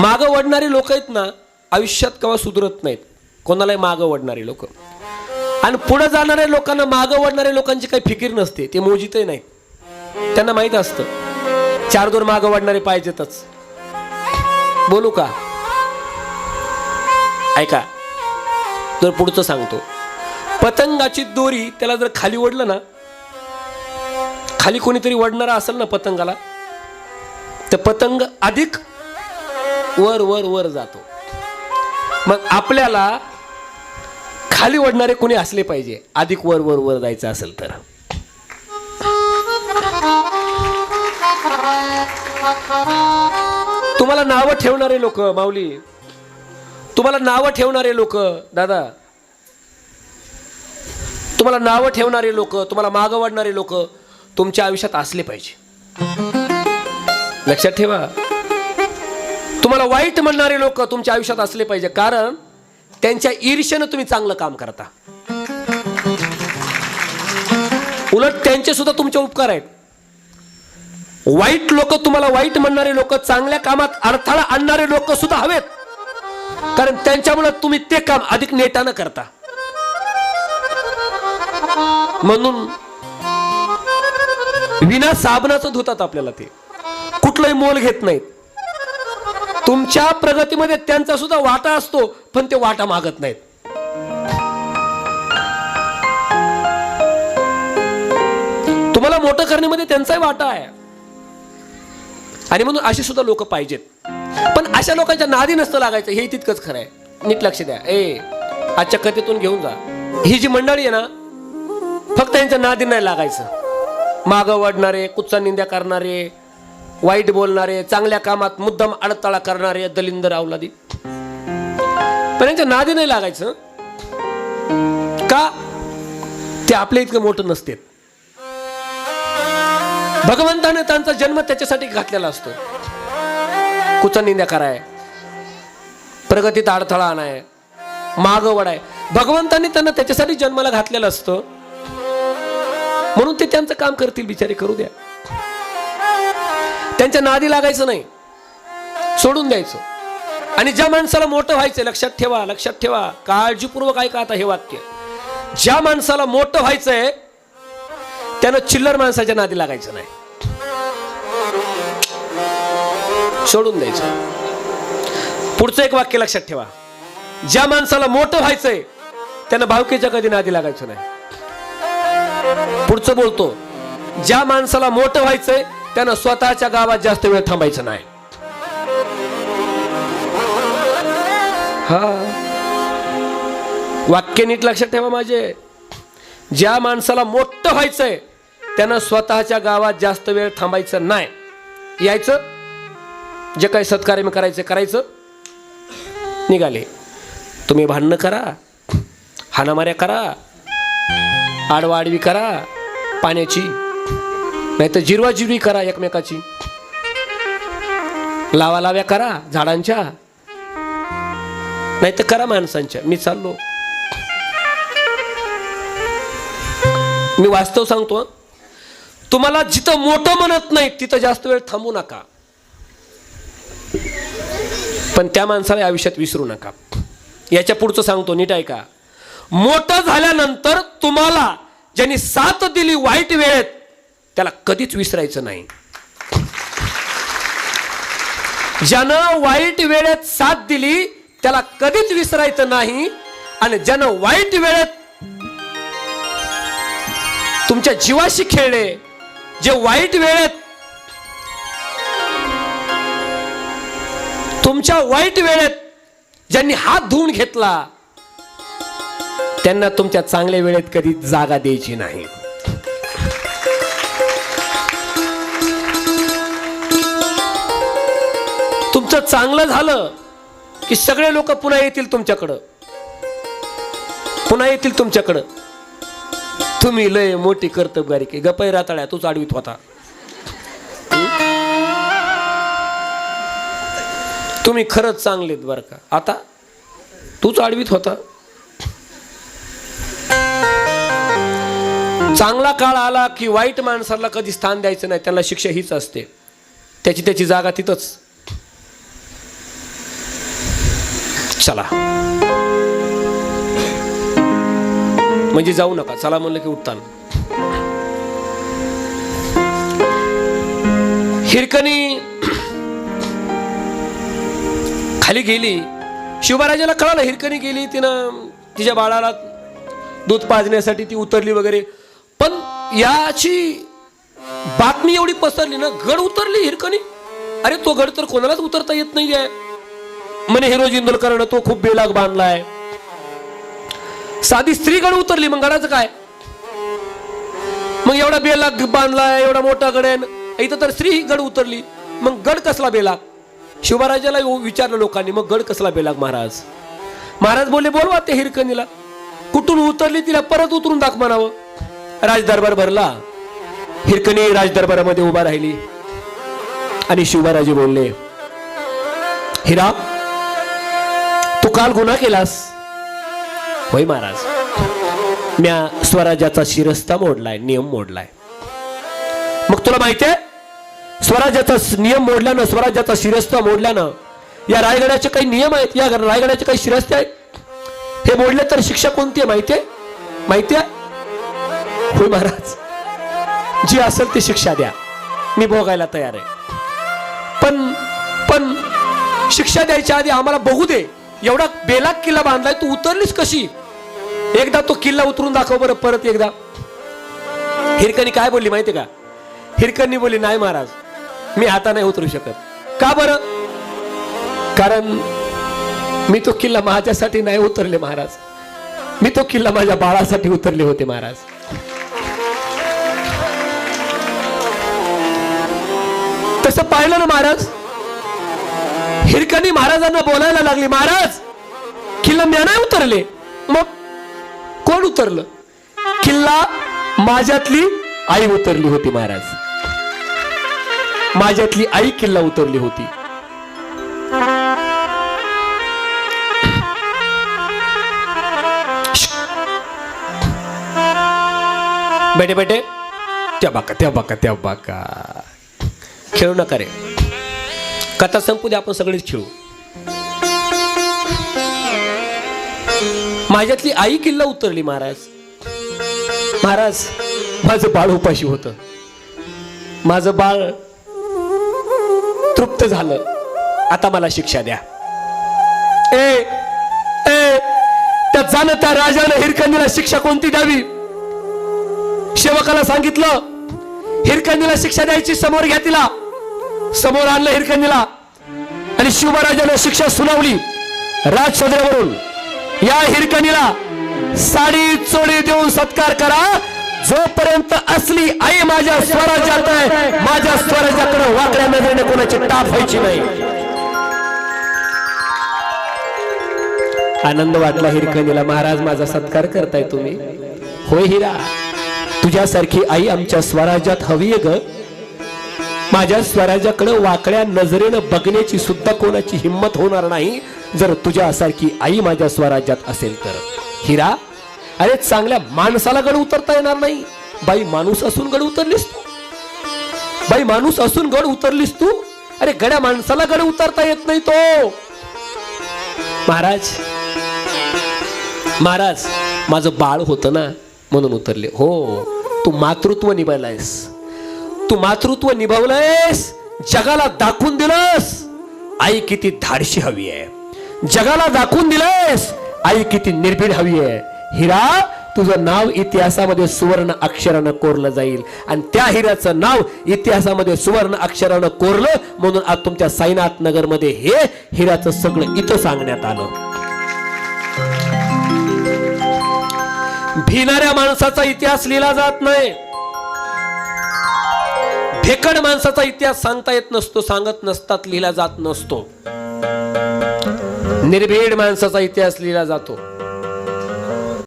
मागं वडणारी लोक आहेत ना आयुष्यात केव्हा सुधरत नाहीत. कोणालाही मागं वडणारी लोक. आणि पुढे जाणाऱ्या लोकांना मागं वडणाऱ्या लोकांची काही फिकीर नसते ते मोजितही नाहीत त्यांना माहीत असतं चार दोन मागं वाढणारे पाहिजेतच. बोलू का? ऐका तर पुढचं सांगतो. पतंगाची दोरी त्याला जर खाली ओढलं ना खाली कोणीतरी ओढणारा असेल ना पतंगाला तर पतंग अधिक वर वर वर जातो. मग आपल्याला खाली ओढणारे कोणी असले पाहिजे. अधिक वर वर वर जायचं असेल तर. तुम्हाला नावं ठेवणारे लोक माऊली. तुम्हाला नावं ठेवणारे लोक दादा. तुम्हाला नावं ठेवणारे लोक तुम्हाला मागं वाढणारे लोक तुमच्या आयुष्यात असले पाहिजे. लक्षात ठेवा. तुम्हाला वाईट म्हणणारे लोक तुमच्या आयुष्यात असले पाहिजे कारण त्यांच्या ईर्ष्येनं तुम्ही चांगलं काम करता. उलट त्यांचे सुद्धा तुमचे उपकार आहेत. वाईट लोक तुम्हाला वाईट म्हणणारे लोक चांगल्या कामात अडथळा आणणारे लोक सुद्धा हवेत. कारण त्यांच्यामुळे तुम्ही ते काम अधिक नेटानं करता. म्हणून विना साबणाचं धुतात आपल्याला ते. कुठलंही मोल घेत नाहीत. तुमच्या प्रगतीमध्ये त्यांचा सुद्धा वाटा असतो पण ते वाटा मागत नाहीत. तुम्हाला मोठं करण्यामध्ये त्यांचाही वाटा आहे. आणि म्हणून अशी सुद्धा लोक पाहिजेत. पण अशा लोकांच्या नादी नसतं लागायचं हे तितकंच खरं आहे. नीट लक्ष द्या. ए आजच्या कथेतून घेऊन जा. ही जी मंडळी आहे ना फक्त यांच्या नादी नाही लागायचं. मागं वाढणारे कुच्चा निंद्या करणारे वाईट बोलणारे चांगल्या कामात मुद्दाम अडथळा करणारे दलिंदर अवलादी पण यांच्या नादी नाही लागायचं. का? ते आपल्या इतकं मोठं नसते. भगवंताने त्यांचा जन्म त्याच्यासाठी घातलेला असतो. कुचा निंद्या कराय. प्रगतीत अडथळा आणाय. माग आहे भगवंताने त्यांना त्याच्यासाठी जन्माला घातलेला असतो. म्हणून ते त्यांचं काम करतील बिचारे करू द्या. त्यांच्या नादी लागायचं नाही. सोडून द्यायचं. आणि ज्या माणसाला मोठं व्हायचं लक्षात ठेवा लक्षात ठेवा. काळजीपूर्वक ऐका आता हे वाक्य. ज्या माणसाला मोठं व्हायचंय त्यानं चिल्लर माणसाच्या नादी लागायचं नाही. सोडून द्यायचं. पुढचं एक वाक्य लक्षात ठेवा. ज्या माणसाला मोठं व्हायचंय त्यानं भावकीच्या कधी नादी लागायचं नाही. पुढचं बोलतो. ज्या माणसाला मोठं व्हायचंय त्यानं स्वतःच्या गावात जास्त वेळ थांबायचं नाही. हा. वाक्य नीट लक्षात ठेवा माझे. ज्या माणसाला मोठं व्हायचंय त्यानं स्वतःच्या गावात जास्त वेळ थांबायचं नाही. यायचं. जे काही सत्कार्य मी करायचं करायचं. निघाले. तुम्ही भांडणं करा. हाणामाऱ्या करा. आडवाडवी करा. पाण्याची नाही तर जिरवाजिरवी करा एकमेकाची. लावा लाव्या करा झाडांच्या. नाही तर करा माणसांच्या. मी चाललो. मी वास्तव सांगतो तुम्हाला जिथं मोठं म्हणत नाही तिथं जास्त वेळ थांबू नका. पण त्या माणसाला आयुष्यात विसरू नका. याच्या पुढचं सांगतो नीट ऐका. मोठं झाल्यानंतर तुम्हाला ज्यांनी साथ दिली वाईट वेळेत त्याला कधीच विसरायचं नाही. ज्यानं वाईट वेळेत साथ दिली त्याला कधीच विसरायचं नाही. आणि ज्यानं वाईट वेळेत तुमच्या जीवाशी खेळले जे वाईट वेळेत तुमच्या वाईट वेळेत ज्यांनी हात धुवून घेतला त्यांना तुमच्या चांगल्या वेळेत कधी जागा द्यायची नाही. चांगलं झालं की सगळे लोक पुन्हा येतील तुमच्याकडं. पुन्हा येतील तुमच्याकडं. तुम्ही लय मोठी कर्तबगारी की गपई राताळ्या तूच आडवीत होता. तुम्ही खरंच चांगलेत बरं का. आता तूच आडवीत होता. चांगला काळ आला की वाईट माणसाला कधी स्थान द्यायचं नाही. त्याला शिक्षा हीच असते. त्याची त्याची जागा तिथंच. चला. म्हणजे जाऊ नका. चला म्हणलं की उठताना हिरकणी खाली गेली. शिवराजाला कळालं हिरकणी गेली. तिनं तिच्या बाळाला दूध पाजण्यासाठी ती उतरली वगैरे. पण याची बातमी एवढी पसरली ना गड उतरली हिरकणी. अरे तो गड तर कोणालाच उतरता येत नाही आहे म्हणे हिरो जिंदलकरनं तो खूप बेलाग बांधलाय. साधी स्त्री गड उतरली मग गडाचं काय? मग एवढा बेलाग बांधलाय एवढा मोठा गड आहे इथं तर स्त्री गड उतरली. मग गड कसला बेलाग? शिवराजाला विचारलं लोकांनी मग गड कसला बेलाग महाराज? महाराज बोलले बोलवा ते हिरकणीला. कुठून उतरली तिला परत उतरून दाख म्हणावं. राजदरबार भरला. हिरकणी राजदरबारामध्ये उभा राहिली. आणि शिवराजे बोलले हिरा काल गुन्हा केलास? होय महाराज. म्या स्वराज्याचा शिरस्ता मोडलाय नियम मोडलाय. मग तुला माहितीये स्वराज्याचा नियम मोडल्यानं स्वराज्याचा शिरस्ता मोडल्यानं या रायगडाचे काही नियम आहेत? या रायगडाचे काही शिरस्ते आहेत? हे मोडले तर शिक्षा कोणती आहे माहितीये माहितीये होय महाराज. जी असेल ती शिक्षा द्या. मी भोगायला तयार आहे. पण पण शिक्षा द्यायच्या आधी आम्हाला बघू दे. बेलाक किल्ला बांधलाय तू उतरलीस कशी? एकदा तो किल्ला उतरून दाखव बरं परत एकदा. हिरकणी काय बोलली माहिती का? हिरकणी बोलली नाही महाराज मी आता नाही उतरू शकत. का बरं? कारण मी तो किल्ला माझ्यासाठी नाही उतरले महाराज. मी तो किल्ला माझ्या बाळासाठी उतरले होते महाराज. तसं पाहिलं ना महाराज? हिरकणी महाराजांना बोलायला लागली महाराज किल्ला म्या नाही उतरले. मग कोण उतरलं? किल्ला माझ्यातली आई उतरली होती महाराज. माझ्यातली आई किल्ला उतरली होती. बेटे बेटे. त्या बाका त्या बाका त्या बाका. खेळू नका रे. कथा संपू दे आपण सगळेच खेळू. माझ्यातली आई किल्ला उतरली महाराज. महाराज माझं बाळ उपाशी होत. माझं बाळ तृप्त झालं. आता मला शिक्षा द्या. ए ए त्या जाणं त्या राजानं हिरकंदीला शिक्षा कोणती द्यावी? सेवकाला सांगितलं हिरकंदीला शिक्षा द्यायची समोर घ्या तिला. समोर आणलं हिरकंदीला आणि शिवराजानं शिक्षा सुनावली राजसदऱ्यावरून या हिरकणीला साडी चोळी देऊन सत्कार करा. जोपर्यंत असली आई माझ्या स्वराज्यात आहे माझ्या स्वराज्याकडे वाकड्या नजरेने कोणाची टाप व्हायची नाही. आनंद वाटला हिरकणीला. महाराज माझा सत्कार करताय तुम्ही. होय हिरा तुझ्यासारखी आई आमच्या स्वराज्यात हवी आहे ग. माझ्या स्वराज्याकडे वाकड्या नजरेनं बघण्याची सुद्धा कोणाची हिंमत होणार नाही. जर तुझ्यासारखी आई माझ्या स्वराज्यात असेल तर. हिरा अरे चांगल्या माणसाला गड उतरता येणार नाही. बाई माणूस असून गड उतरलीस तू. बाई माणूस असून गड उतरलीस तू. अरे गड्या माणसाला गड उतरता येत नाही तो. महाराज महाराज माझं बाळ होतं ना म्हणून उतरले. हो तू मातृत्व निभावलायस तू मातृत्व निभावलंयस. जगाला दाखवून दिलंस. आई किती धाडशी हवी आहे. जगाला दाखवून दिलंयस. आई किती निर्भीड हवी आहे. हिरा तुझं नाव इतिहासामध्ये सुवर्ण अक्षरानं कोरलं जाईल. आणि त्या हिऱ्याचं नाव इतिहासामध्ये सुवर्ण अक्षरानं कोरलं म्हणून आज तुमच्या साईनाथ नगरमध्ये हे हिऱ्याचं सगळं इथं सांगण्यात आलं. भिणाऱ्या माणसाचा इतिहास लिहिला जात नाही. भेकड माणसाचा इतिहास सांगता येत नसतो सांगत नसतात लिहिला जात नसतो. निर्भीड माणसाचा इतिहास लिहिला जातो.